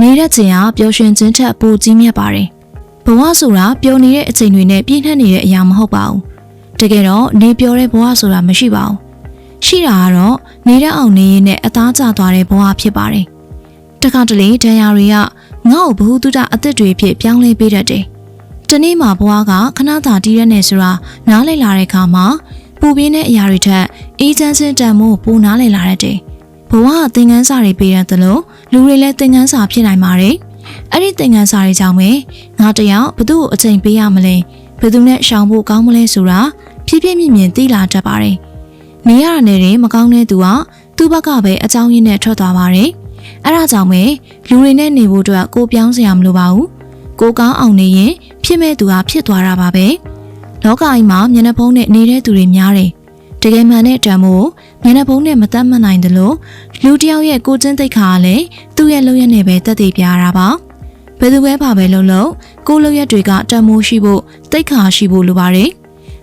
နေတဲ့ချိန်ကပျော်ရွှင်ခြင်းထက်ပိုကြီးမြတ်ပါတယ်ဘဝဆိုတာပျော်နေတဲ့အချိန်တွေနဲ့ပြည့်နှက်နေတဲ့အရာမဟုတ်ပါဘူးတကယ်တော့နေပျော်တဲ့ဘဝဆိုတာမရှိပါဘူးရှိတာကတော့နေတဲ့အောင်နေရင်နဲ့အသားကျသွားတဲ့ဘဝဖြစ်ပါတယ်တခါတလေဒဏ်ရာတွေကငါ့ကိုဘ ഹു တုတအသက်တွေဖြစ်ပြောင်းလဲပေးတတ်တယ်တနေ့မှာဘဝကခဏသာတည်ရနေဆိုတာနားလည်လာတဲ့အခါမှာပူပြင်းတဲ့အရာတွေထက်အေးချမ်းစင်တန်မှုပိုနားလည်လာတတ်တယ် ဘဝကသင်ခန်းစာတွေပေးရတယ်လို့လူတွေလည်းသင်ခန်းစာဖြစ်နိုင်ပါတယ်အဲ့ဒီသင်ခန်းစာတွေကြောင့်ပဲငါတယောက်ဘသူ့ကိုအချိန်ပေးရမလဲဘသူနဲ့ရှောင်ဖို့ကောင်းမလဲဆိုတာဖြည်းဖြည်းမြင်မြင်သိလာတတ်ပါတယ်နေရတဲ့နေမကောင်းတဲ့သူကသူ့ဘက်ကပဲအကြောင်းရင်းနဲ့ထွက်သွားပါတယ်အဲ့ဒါကြောင့်ပဲလူတွေနဲ့နေဖို့အတွက်ကိုပြောင်းစရာမလိုပါဘူးကိုကောင်းအောင်နေရင်ဖြစ်မဲ့သူကဖြစ်သွားတာပါပဲလောကကြီးမှာမျက်နှာဖုံးနဲ့နေတဲ့သူတွေများတယ် တကယ်မှန်တဲ့တံမိုးမျက်နှာဖုံးနဲ့မတတ်မှတ်နိုင်တယ်လို့လူတစ်ယောက်ရဲ့ကိုယ်ချင်းသိက္ခာကလည်းသူ့ရဲ့လုပ်ရက်နဲ့ပဲတက်တည်ပြရတာပါဘယ်သူပဲပါပဲလို့လို့ကိုယ်လုပ်ရက်တွေကတံမိုးရှိဖို့သိက္ခာရှိဖို့လိုပါတယ်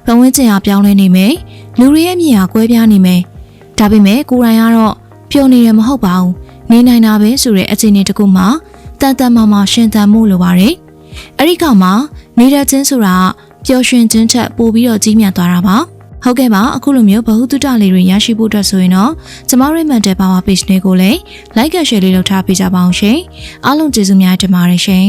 ပဝန်းကျင်အားပြောင်းလဲနေမယ်လူတွေရဲ့မြင်အားကွဲပြားနေမယ်ဒါပေမဲ့ကိုယ်တိုင်ကတော့ပျော်နေရမဟုတ်ပါဘူးနေနိုင်တာပဲဆိုတဲ့အခြေအနေတစ်ခုမှာတန်တန်မာမာရှင်သန်မှုလိုပါတယ်အဲ့ဒီကမှနေတဲ့ချင်းဆိုတာကပျော်ရွှင်ခြင်းထက်ပိုပြီးတော့ကြီးမြတ်သွားတာပါ ဟုတ်ကဲ့ပါအခုလိုမျိုးဘ ഹു တုတလေးတွေရရှိဖို့အတွက်ဆိုရင်တော့ကျမတို့ရဲ့ Mental Power Page လေးကိုလည်း like and share လေးလုပ်ထားပေးကြပါအောင်ရှင်အားလုံးကျေးဇူးများတင်ပါတယ်ရှင်